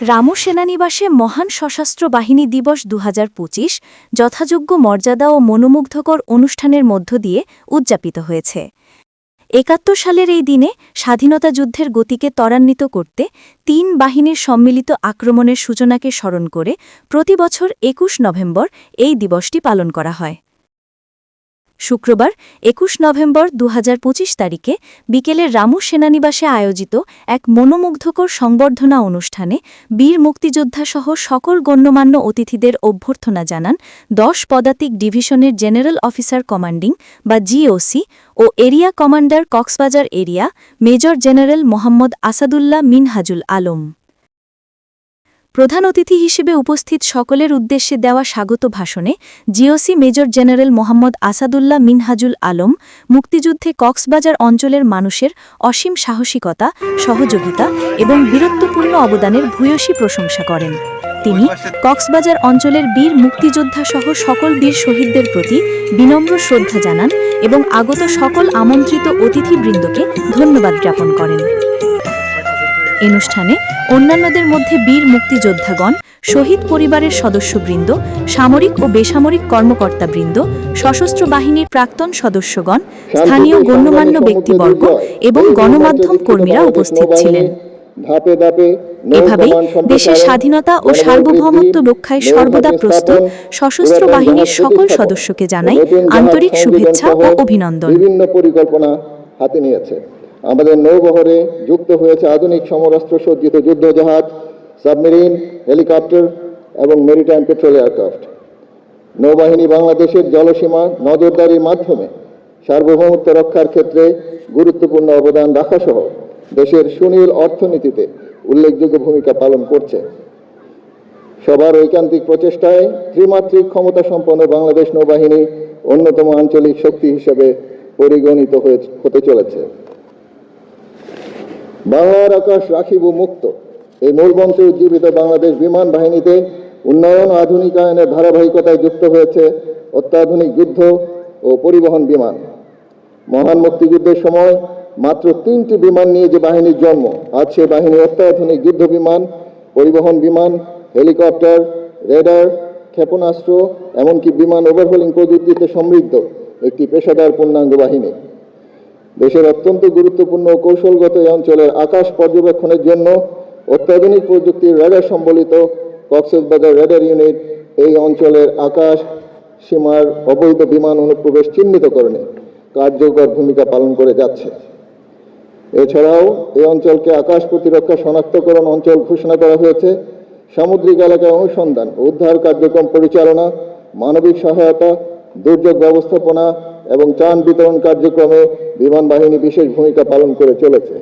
রামু সেনানিবাসে মহান সশস্ত্র বাহিনী দিবস দু হাজার পঁচিশ যথাযোগ্য মর্যাদা ও মনোমুগ্ধকর অনুষ্ঠানের মধ্য দিয়ে উদযাপিত হয়েছে। একাত্তর সালের এই দিনে স্বাধীনতা যুদ্ধের গতিকে ত্বরান্বিত করতে তিন বাহিনীর সম্মিলিত আক্রমণের সূচনাকে স্মরণ করে প্রতি বছর একুশ নভেম্বর এই দিবসটি পালন করা হয়। শুক্রবার, একুশ নভেম্বর দু হাজার পঁচিশ তারিখে বিকেলে রামু সেনানিবাসে আয়োজিত এক মনোমুগ্ধকর সংবর্ধনা অনুষ্ঠানে বীর মুক্তিযোদ্ধাসহ সকল গণ্যমান্য অতিথিদের অভ্যর্থনা জানান দশ পদাতিক ডিভিশনের জেনারেল অফিসার কমান্ডিং বা জিওসি ও area commander Cox's Bazar area major general Mohammad Asadullah Minhajul Alam. প্রধান অতিথি হিসেবে উপস্থিত সকলের উদ্দেশ্যে দেওয়া স্বাগত ভাষণে GOC major general Mohammad Asadullah Minhajul Alam, মুক্তিযুদ্ধে কক্সবাজার অঞ্চলের মানুষের অসীম সাহসিকতা, সহযোগিতা এবং বীরত্বপূর্ণ অবদানের ভূয়সী প্রশংসা করেন। তিনি কক্সবাজার অঞ্চলের বীর মুক্তিযোদ্ধা সহ সকল বীর শহীদদের প্রতি বিনম্র শ্রদ্ধা জানান এবং আগত সকল আমন্ত্রিত অতিথিবৃন্দকে ধন্যবাদ জ্ঞাপন করেন। অনুষ্ঠানে অন্যান্যদের মধ্যে বীর মুক্তিযোদ্ধাগণ শহীদ পরিবারের সদস্যবৃন্দ সামরিক ও বেসামরিক কর্মকর্তাবৃন্দ সশস্ত্র বাহিনীর প্রাক্তন সদস্যগণ স্থানীয় গণ্যমান্য ব্যক্তিবর্গ এবং গণমাধ্যম কর্মীরা উপস্থিত ছিলেন। ধাপে ধাপে এভাবেই দেশের স্বাধীনতা ও সার্বভৌমত্ব রক্ষায় সর্বদা প্রস্তুত সশস্ত্র বাহিনীর সকল সদস্যকে জানাই আন্তরিক শুভেচ্ছা ও অভিনন্দন। বিভিন্ন পরিকল্পনা হাতে নিয়েছে। আমাদের নৌবহরে যুক্ত হয়েছে আধুনিক সমরাস্ত্র সজ্জিত যুদ্ধজাহাজ, সাবমেরিন, হেলিকপ্টার এবং মেরিটাইম পেট্রোল এয়ারক্রাফট। নৌবাহিনী বাংলাদেশের জলসীমা নজরদারির মাধ্যমে সার্বভৌমত্ব রক্ষার ক্ষেত্রে গুরুত্বপূর্ণ অবদান রাখাসহ দেশের সুনীল অর্থনীতিতে উল্লেখযোগ্য ভূমিকা পালন করছে। সবার ঐকান্তিক প্রচেষ্টায় ত্রিমাত্রিক ক্ষমতা সম্পন্ন বাংলাদেশ নৌবাহিনী অন্যতম আঞ্চলিক শক্তি হিসেবে পরিগণিত হয়ে হতে চলেছে। বাংলার আকাশ রাখিব মুক্ত। এই মূলমন্ত্রে উজ্জীবিত বাংলাদেশ বিমান বাহিনীতে উন্নয়ন আধুনিকায়নের ধারাবাহিকতায় যুক্ত হয়েছে অত্যাধুনিক যুদ্ধ ও পরিবহন বিমান। মহান মুক্তিযুদ্ধের সময় মাত্র তিনটি বিমান নিয়ে যে বাহিনীর জন্ম, আজ সে বাহিনী অত্যাধুনিক যুদ্ধ বিমান, পরিবহন বিমান, হেলিকপ্টার, রেডার, ক্ষেপণাস্ত্র, এমনকি বিমান ওভারহোলিং প্রযুক্তিতে সমৃদ্ধ একটি পেশাদার পূর্ণাঙ্গ বাহিনী। দেশের অত্যন্ত গুরুত্বপূর্ণ কৌশলগত এই অঞ্চলের আকাশ পর্যবেক্ষণের জন্য অত্যাধুনিক প্রযুক্তির রেডার সম্বলিত কক্সবাজার রেডার ইউনিট এই অঞ্চলের আকাশ সীমার অবৈধ বিমান অনুপ্রবেশ চিহ্নিতকরণে কার্যকর ভূমিকা পালন করে যাচ্ছে। এছাড়াও এই অঞ্চলকে আকাশ প্রতিরক্ষা শনাক্তকরণ অঞ্চল ঘোষণা করা হয়েছে। সামুদ্রিক এলাকায় অনুসন্ধান, উদ্ধার কার্যক্রম পরিচালনা, মানবিক সহায়তা দুর্যোগ ব্যবস্থাপনা এবং ত্রাণ বিতরণ কার্যক্রমে বিমান বাহিনী বিশেষ ভূমিকা পালন করে চলেছে।